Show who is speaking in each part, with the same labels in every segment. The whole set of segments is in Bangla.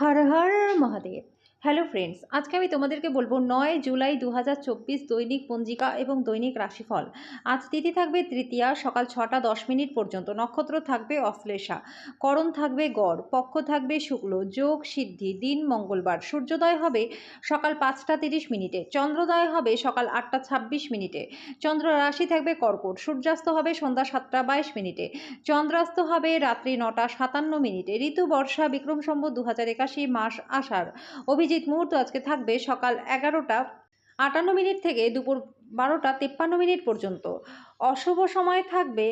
Speaker 1: હર હર મહાદેવ. হ্যালো ফ্রেন্ডস আজকে আমি তোমাদেরকে বলব নয় জুলাই দু হাজার চব্বিশ দৈনিক পঞ্জিকা এবং দৈনিক রাশিফল। আজ তিথি থাকবে তৃতীয়া, সকাল ছটা দশ মিনিট পর্যন্ত। নক্ষত্র থাকবে অশ্লেষা। করণ থাকবে গড়। পক্ষ থাকবে শুক্ল। যোগ সিদ্ধি। দিন মঙ্গলবার। সূর্যোদয় হবে সকাল পাঁচটা তিরিশ মিনিটে। চন্দ্রোদয় হবে সকাল আটটা ছাব্বিশ মিনিটে। চন্দ্র রাশি থাকবে কর্কট। সূর্যাস্ত হবে সন্ধ্যা সাতটা বাইশ মিনিটে। চন্দ্রাস্ত হবে রাত্রি নটা সাতান্ন মিনিটে। ঋতু বর্ষা বিক্রম সম্বত দু মাস আষাঢ়। অভিজিৎ মুহূর্ত আজকে থাকবে সকাল এগারোটা আটান্ন মিনিট থেকে দুপুর বারোটা তেপ্পান্ন মিনিট পর্যন্ত। অশুভ সময় থাকবে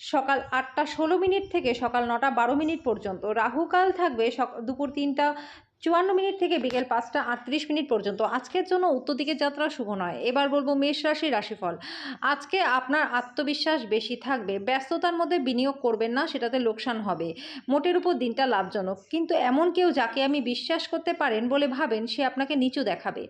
Speaker 1: সকাল আটটা ষোলো মিনিট থেকে সকাল নটা বারো মিনিট পর্যন্ত। রাহুকাল থাকবে দুপুর তিনটা চুয়ান্ন মিনিট থেকে বিকেল পাঁচটা আটত্রিশ মিনিট পর্যন্ত। আজকের জন্য উত্তর দিকের যাত্রা শুভ নয়। এবার বলব মেষ রাশি রাশিফল। আজকে আপনার আত্মবিশ্বাস বেশি থাকবে। ব্যস্ততার মধ্যে বিনিয়োগ করবেন না, সেটাতে লোকসান হবে। মোটের উপর দিনটা লাভজনক। কিন্তু এমন কেউ যাকে আমি বিশ্বাস করতে পারেন বলে ভাবেন, সে আপনাকে নিচু দেখাবে।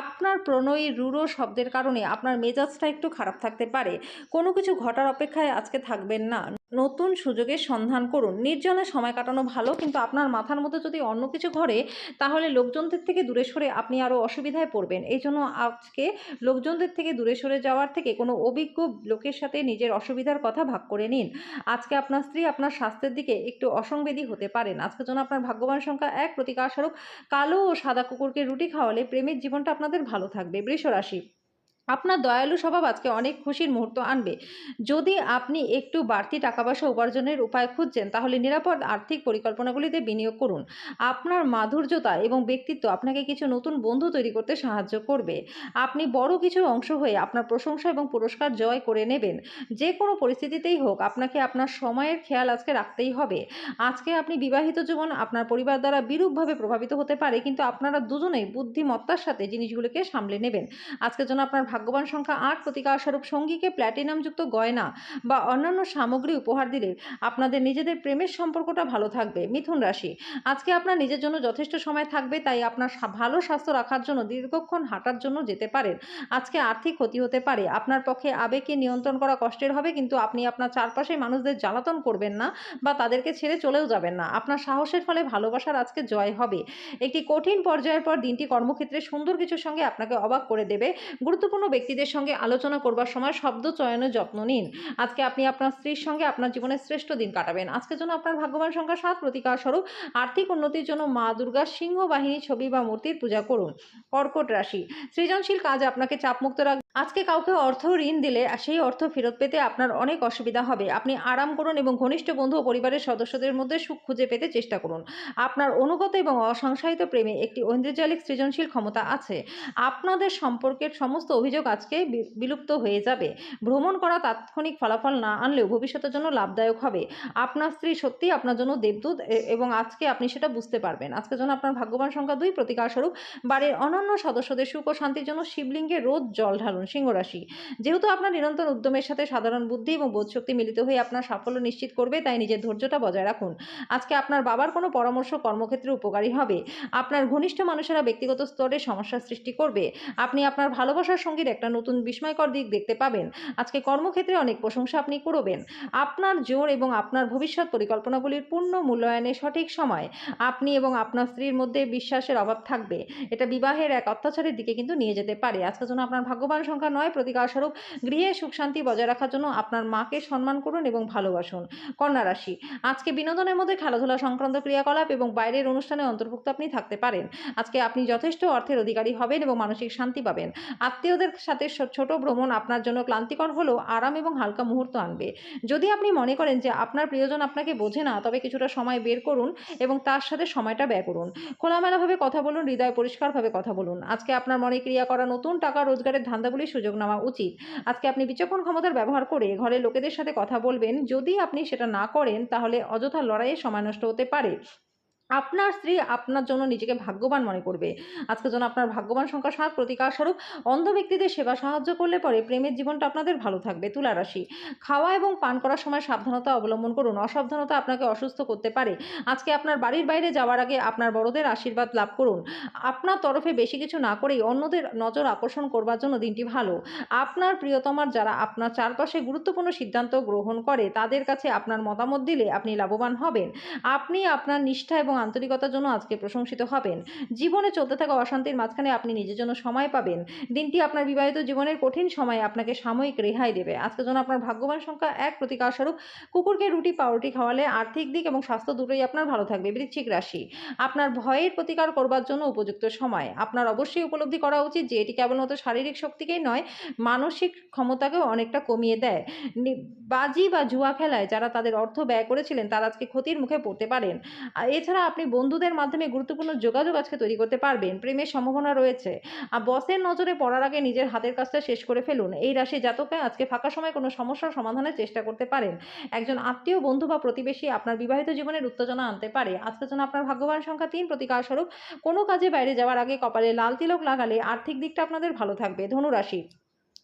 Speaker 1: আপনার প্রণয়ী রূঢ় শব্দের কারণে আপনার মেজাজটা একটু খারাপ থাকতে পারে। কোনো কিছু ঘটার অপেক্ষায় আজকে থাকবেন না। নতুন সুযোগের সন্ধান করুন। নির্জনে সময় কাটানো ভালো, কিন্তু আপনার মাথার মধ্যে যদি অন্য কিছু ঘরে, তাহলে লোকজনদের থেকে দূরে সরে আপনি আরও অসুবিধায় পড়বেন। এই জন্য আজকে লোকজনদের থেকে দূরে সরে যাওয়ার থেকে কোনো অভিজ্ঞ লোকের সাথে নিজের অসুবিধার কথা ভাগ করে নিন। আজকে আপনার স্ত্রী আপনার স্বাস্থ্যের দিকে একটু অসংবেদী হতে পারেন আজকের জন্য আপনার ভাগ্যবান সংখ্যা এক। প্রতিকার স্বরূপ কালো ও সাদা কুকুরকে রুটি খাওয়ালে প্রেমের জীবনটা আপনাদের ভালো থাকবে। বৃষ রাশি আপনার দয়ালু স্বভাব আজকে অনেক খুশির মুহূর্ত আনবে। যদি আপনি একটু বাড়তি টাকা পয়সা উপার্জনের উপায় খুঁজছেন, তাহলে নিরাপদ আর্থিক পরিকল্পনাগুলিতে বিনিয়োগ করুন। আপনার মাধুর্যতা এবং ব্যক্তিত্ব আপনাকে কিছু নতুন বন্ধু তৈরি করতে সাহায্য করবে। আপনি বড় কিছু অংশ হয়ে আপনার প্রশংসা এবং পুরস্কার জয় করে নেবেন। যে কোনো পরিস্থিতিতেই হোক, আপনাকে আপনার সময়ের খেয়াল আজকে রাখতেই হবে। আজকে আপনি বিবাহিত জীবন আপনার পরিবার দ্বারা বিরূপভাবে প্রভাবিত হতে পারে, কিন্তু আপনারা দুজনেই বুদ্ধিমত্তার সাথে জিনিসগুলোকে সামলে নেবেন। আজকের জন্য আপনার ভাগ্যবান সংখ্যা আট প্রতিকার স্বরূপ সঙ্গীকে প্ল্যাটিনামযুক্ত গয়না বা অন্যান্য সামগ্রী উপহার দিলে আপনাদের নিজেদের প্রেমের সম্পর্কটা ভালো থাকবে। মিথুন রাশি, আজকে আপনার নিজের জন্য যথেষ্ট সময় থাকবে, তাই আপনার ভালো স্বাস্থ্য রাখার জন্য দীর্ঘক্ষণ হাঁটার জন্য যেতে পারেন। আজকে আর্থিক ক্ষতি হতে পারে, আপনার পক্ষে আবেগকে নিয়ন্ত্রণ করা কষ্টের হবে, কিন্তু আপনি আপনার চারপাশে মানুষদের জ্বালাতন করবেন না বা তাদেরকে ছেড়ে চলেও যাবেন না। আপনার সাহসের ফলে ভালোবাসার আজকে জয় হবে। একটি কঠিন পর্যায়ের পর দিনটি কর্মক্ষেত্রে সুন্দর কিছুর সঙ্গে আপনাকে অবাক করে দেবে। গুরুত্বপূর্ণ ব্যক্তিদের সঙ্গে আলোচনা করবার সময় শব্দ চয়নের যত্ন নিন। আজকে আপনি আপনার স্ত্রীর সঙ্গে আপনার জীবনের শ্রেষ্ঠ দিন কাটাবেন। আজকের জন্য আপনার ভাগ্যবান সংখ্যা সাত। প্রতিকার স্বরূপ, আর্থিক উন্নতির জন্য মা দুর্গা সিংহ বাহিনী ছবি বা মূর্তির পূজা করুন। কর্কট রাশি, সৃজনশীল কাজ আপনাকে চাপমুক্ত রাখবে। আজকে কাউকে অর্থ ঋণ দিলে সেই অর্থ ফেরত পেতে আপনার অনেক অসুবিধা হবে। আপনি আরাম করুন এবং ঘনিষ্ঠ বন্ধু ও পরিবারের সদস্যদের মধ্যে সুখ খুঁজে পেতে চেষ্টা করুন। আপনার অনুগত এবং অসংসারিত প্রেমে একটি ঐন্দ্রজালিক সৃজনশীল ক্ষমতা আছে। আপনাদের সম্পর্কের সমস্ত অভিযোগ আজকে বিলুপ্ত হয়ে যাবে। ভ্রমণ করা তাৎক্ষণিক ফলাফল না আনলেও ভবিষ্যতের জন্য লাভদায়ক হবে। আপনার স্ত্রী সত্যিই আপনার জন্য দেবদূত এবং আজকে আপনি সেটা বুঝতে পারবেন। আজকের জন্য আপনার ভাগ্যবান সংখ্যা দুই। প্রতিকার স্বরূপ বাড়ির অন্যান্য সদস্যদের সুখ ও শান্তির জন্য শিবলিঙ্গে রোজ জল ঢালুন। সিংহ রাশি। যেহেতু আপনার নিরন্তর উদ্যমের সাথে সাধারণ বুদ্ধি এবং বোধশক্তি মিলিত হয়ে আপনার সাফল্য নিশ্চিত করবে, তাই নিজের ধৈর্যটা বজায় রাখুন। আজকে আপনার বাবার কোনো পরামর্শ কর্মক্ষেত্রে উপকারী হবে। আপনার ঘনিষ্ঠ মানুষেরা ব্যক্তিগত স্তরে সমস্যার সৃষ্টি করবে। আপনি আপনার ভালোবাসার সঙ্গীর একটা নতুন বিস্ময়কর দিক দেখতে পাবেন। আজকে কর্মক্ষেত্রে অনেক প্রশংসা আপনি করবেন। আপনার জোর এবং আপনার ভবিষ্যৎ পরিকল্পনাগুলির পূর্ণ মূল্যায়নে সঠিক সময় আপনি এবং আপনার স্ত্রীর মধ্যে বিশ্বাসের অভাব থাকবে। এটা বিবাহের এক অত্যাচারের দিকে কিন্তু নিয়ে যেতে পারে। আজকের জন্য আপনার ভাগ্যবান সংখ্যা নয় প্রতিকার স্বরূপ গৃহে সুখ শান্তি বজায় রাখার জন্য আপনার মাকে সম্মান করুন এবং ভালোবাসুন। কন্যা রাশি, আজকে বিনোদনের মধ্যে খেলাধুলা সংক্রান্ত ক্রিয়াকলাপ এবং বাইরের অনুষ্ঠানে অন্তর্ভুক্ত আপনি থাকতে পারেন। আজকে আপনি যথেষ্ট অর্থের অধিকারী হবেন এবং মানসিক শান্তি পাবেন। আত্মীয়দের সাথে ছোট ভ্রমণ আপনার জন্য ক্লান্তিকর হলেও আরাম এবং হালকা মুহূর্ত আনবে। যদি আপনি মনে করেন যে আপনার প্রিয়জন আপনাকে বোঝে না, তবে কিছুটা সময় বের করুন এবং তার সাথে সময়টা ব্যয় করুন। খোলামেলাভাবে কথা বলুন, হৃদয় পরিষ্কারভাবে কথা বলুন। আজকে আপনার মনে ক্রিয়া করা নতুন, টাকা, রোজগারের ধান্দাগুলির সুযোগ নেওয়া উচিত। আজকে আপনি বিচক্ষণ ক্ষমতার ব্যবহার করে ঘরের লোকেদের সাথে কথা বলবেন। যদি আপনি সেটা না করেন, তাহলে অযথা লড়াইয়ে সময় নষ্ট হতে পারে। আপনার স্ত্রী আপনার জন্য নিজেকে ভাগ্যবান মনে করবে। আজকের জন্য আপনার ভাগ্যবান সংখ্যা সাত প্রতিকার স্বরূপ অন্ধ ব্যক্তিদের সেবা সাহায্য করলে পরে প্রেমের জীবনটা আপনাদের ভালো থাকবে। তুলা রাশি, খাওয়া এবং পান করার সময় সাবধানতা অবলম্বন করুন। অসাবধানতা আপনাকে অসুস্থ করতে পারে। আজকে আপনার বাড়ির বাইরে যাওয়ার আগে আপনার বড়দের আশীর্বাদ লাভ করুন। আপনার তরফে বেশি কিছু না করেই অন্যদের নজর আকর্ষণ করবার জন্য দিনটি ভালো। আপনার প্রিয়তমার যারা আপনার চারপাশে গুরুত্বপূর্ণ সিদ্ধান্ত গ্রহণ করে, তাদের কাছে আপনার মতামত দিলে আপনি লাভবান হবেন। আপনি আপনার নিষ্ঠা এবং আন্তরিকতার জন্য আজকে প্রশংসিত হবেন। জীবনে চলতে থাকা অশান্তির মাঝখানে আপনি নিজের জন্য সময় পাবেন। দিনটি আপনার বিবাহিত জীবনের কঠিন সময়ে আপনাকে সাময়িক রেহাই দেবে। আজকের জন্য আপনার ভাগ্যবান সংখ্যা এক প্রতিকার স্বরূপ কুকুরকে রুটি, পাউরুটি খাওয়ালে আর্থিক দিক এবং স্বাস্থ্য দুটোই আপনার ভালো থাকবে। বৃশ্চিক রাশি, আপনার ভয়ের প্রতিকার করবার জন্য উপযুক্ত সময়। আপনার অবশ্যই উপলব্ধি করা উচিত যে এটি কেবলমাত্র শারীরিক শক্তিকেই নয়, মানসিক ক্ষমতাকেও অনেকটা কমিয়ে দেয়। বাজি বা জুয়া খেলায় যারা তাদের অর্থ ব্যয় করেছিলেন তারা আজকে ক্ষতির মুখে পড়তে পারেন। এছাড়া আপনি বন্ধুদের মাধ্যমে গুরুত্বপূর্ণ যোগাযোগ আজকে তৈরি করতে পারবেন। প্রেমের সম্ভাবনা রয়েছে। আর বসের নজরে পড়ার আগে নিজের হাতের কাজটা শেষ করে ফেলুন। এই রাশি জাতকে আজকে ফাঁকা সময় কোনো সমস্যার সমাধানের চেষ্টা করতে পারেন। একজন আত্মীয় বন্ধু বা প্রতিবেশী আপনার বিবাহিত জীবনের উত্তেজনা আনতে পারে। আজকের জন্য আপনার ভাগ্যবান সংখ্যা তিন প্রতিকার স্বরূপ, কোনো কাজে বাইরে যাওয়ার আগে কপালে লাল তিলক লাগালে আর্থিক দিকটা আপনাদের ভালো থাকবে। ধনুরাশি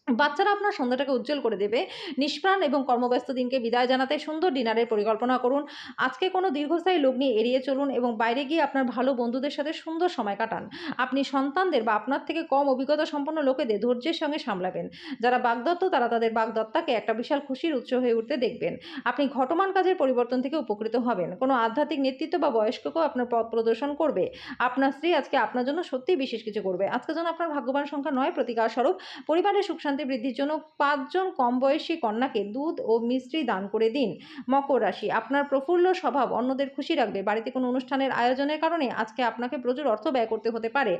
Speaker 1: বাচ্চারা আপনার সন্ধ্যাটাকে উজ্জ্বল করে দেবে। নিষ্প্রাণ এবং কর্মব্যস্ত দিনকে বিদায় জানাতে সুন্দর ডিনারের পরিকল্পনা করুন। আজকে কোনো দীর্ঘস্থায়ী লগ্নি এড়িয়ে চলুন এবং বাইরে গিয়ে আপনার ভালো বন্ধুদের সাথে সুন্দর সময় কাটান। আপনি সন্তানদের বা আপনার থেকে কম অভিজ্ঞতা সম্পন্ন লোকেদের ধৈর্যের সঙ্গে সামলাবেন। যারা বাগদত্ত, তারা তাদের বাগদত্তাকে একটা বিশাল খুশির উৎস হয়ে উঠতে দেখবেন। আপনি ঘটমান কাজের পরিবর্তন থেকে উপকৃত হবেন। কোনো আধ্যাত্মিক নেতৃত্ব বা বয়স্ককেও আপনার পথ প্রদর্শন করবে। আপনার স্ত্রী আজকে আপনার জন্য সত্যিই বিশেষ কিছু করবে। আজকে যেন আপনার ভাগ্যবান সংখ্যা নয়, প্রতিকার স্বরূপ পরিবারের সুখ শান্তি বৃদ্ধির জন্য পাঁচজন কম বয়সী কন্যাকে দুধ ও মিষ্টি দান করে দিন। মকর রাশি, আপনার প্রফুল্ল স্বভাব অন্যদের খুশি রাখবে। বাড়িতে কোনো অনুষ্ঠানের আয়োজনের কারণে আজকে আপনাকে প্রচুর অর্থ ব্যয় করতে হতে পারে।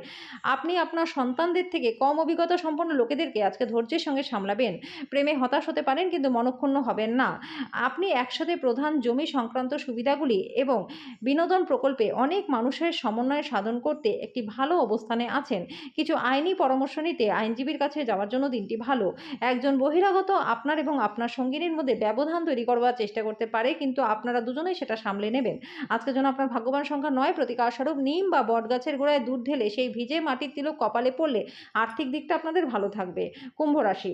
Speaker 1: আপনি আপনার সন্তানদের থেকে কম অভিজ্ঞতা সম্পন্ন লোকেদেরকে আজকে ধৈর্যের সঙ্গে সামলাবেন। প্রেমে হতাশ হতে পারেন কিন্তু মনক্ষুণ্ণ হবেন না। আপনি একসাথে প্রধান জমি সংক্রান্ত সুবিধাগুলি এবং বিনোদন প্রকল্পে অনেক মানুষের সমন্বয় সাধন করতে একটি ভালো অবস্থানে আছেন। কিছু আইনি পরামর্শ নিতে আইনজীবীর কাছে যাওয়ার জন্য দিনটি ভালো। একজন বহিরাগত আপনার এবং আপনার সঙ্গিনীর মধ্যে ব্যবধান তৈরি করবার চেষ্টা করতে পারে, কিন্তু আপনারা দুজনেই সেটা সামলে নেবেন। আজকে যেন আপনার ভাগ্যবান সংখ্যা নয় প্রতিকার স্বরূপ নিম বা বটগাছের গোড়ায় দুধ ঢেলে সেই ভিজে মাটির তিলক কপালে পড়লে আর্থিক দিকটা আপনাদের ভালো থাকবে। কুম্ভ রাশি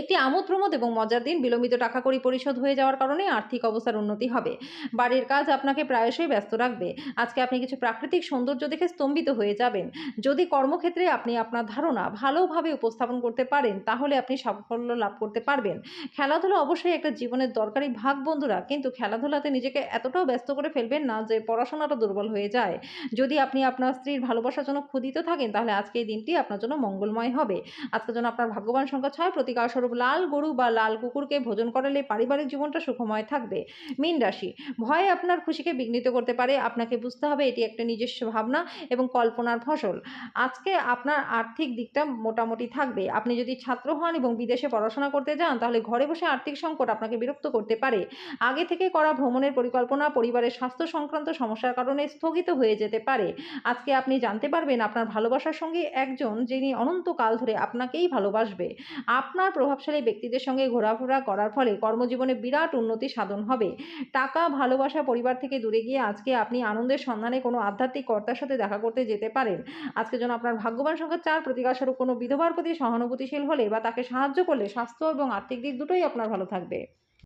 Speaker 1: একটি আমোদ প্রমোদ এবং মজার দিন বিলম্বিত টাকা কড়ি পরিশোধ হয়ে যাওয়ার কারণে আর্থিক অবস্থার উন্নতি হবে। বাড়ির কাজ আপনাকে প্রায়শই ব্যস্ত রাখবে। আজকে আপনি কিছু প্রাকৃতিক সৌন্দর্য দেখে স্তম্ভিত হয়ে যাবেন। যদি কর্মক্ষেত্রে আপনি আপনার ধারণা ভালোভাবে উপস্থাপন করতে পারেন, তাহলে আপনি সাফল্য লাভ করতে পারবেন। খেলাধুলা অবশ্যই একটা জীবনের দরকারি ভাগ বন্ধুরা, কিন্তু খেলাধুলাতে নিজেকে এতটাও ব্যস্ত করে ফেলবেন না যে পড়াশোনাটা দুর্বল হয়ে যায়। যদি আপনি আপনার স্ত্রীর ভালোবাসার জন্য ক্ষুদিত থাকেন, তাহলে আজকে এই দিনটি আপনার জন্য মঙ্গলময় হবে। আজকের জন্য আপনার ভাগ্যবান সংখ্যা ছয়, প্রতিকার স্বরূপ লাল গরু বা লাল কুকুরকে ভোজন করালে পারিবারিক জীবনটা সুখময় থাকবে। মীন রাশি, ভয় আপনার খুশিকে বিঘ্নিত করতে পারে। আপনাকে বুঝতে হবে এটি একটা নিজস্ব ভাবনা এবং কল্পনার ফসল। আজকে আপনার আর্থিক দিকটা মোটামুটি থাকবে। আপনি যদি ছাত্র হন এবং বিদেশে পড়াশোনা করতে যান, তাহলে ঘরে বসে আর্থিক সংকট আপনাকে বিরক্ত করতে পারে। আগে থেকে করা ভ্রমণের পরিকল্পনা পরিবারের স্বাস্থ্য সংক্রান্ত সমস্যার কারণে স্থগিত হয়ে যেতে পারে। আজকে আপনি জানতে পারবেন আপনার ভালোবাসার সঙ্গে একজন যিনি অনন্তকাল ধরে আপনাকেই ভালোবাসবে। আপনার প্রভাবশালী ব্যক্তিদের সঙ্গে ঘোরাফেরা করার ফলে কর্মজীবনে বিরাট উন্নতি সাধন হবে। টাকা, ভালোবাসা, পরিবার থেকে দূরে গিয়ে আজকে আপনি আনন্দের সন্ধানে কোনো আধ্যাত্মিক কর্তার সাথে দেখা করতে যেতে পারেন। আজকে যেন আপনার ভাগ্যবান সংখ্যা চার, প্রতিকার স্বরূপ কোনো বিধবার প্রতি সহানুভূতিশীল হলে বা তাকে সাহায্য করলে স্বাস্থ্য এবং আর্থিক দিক দুটোই আপনার ভালো থাকবে।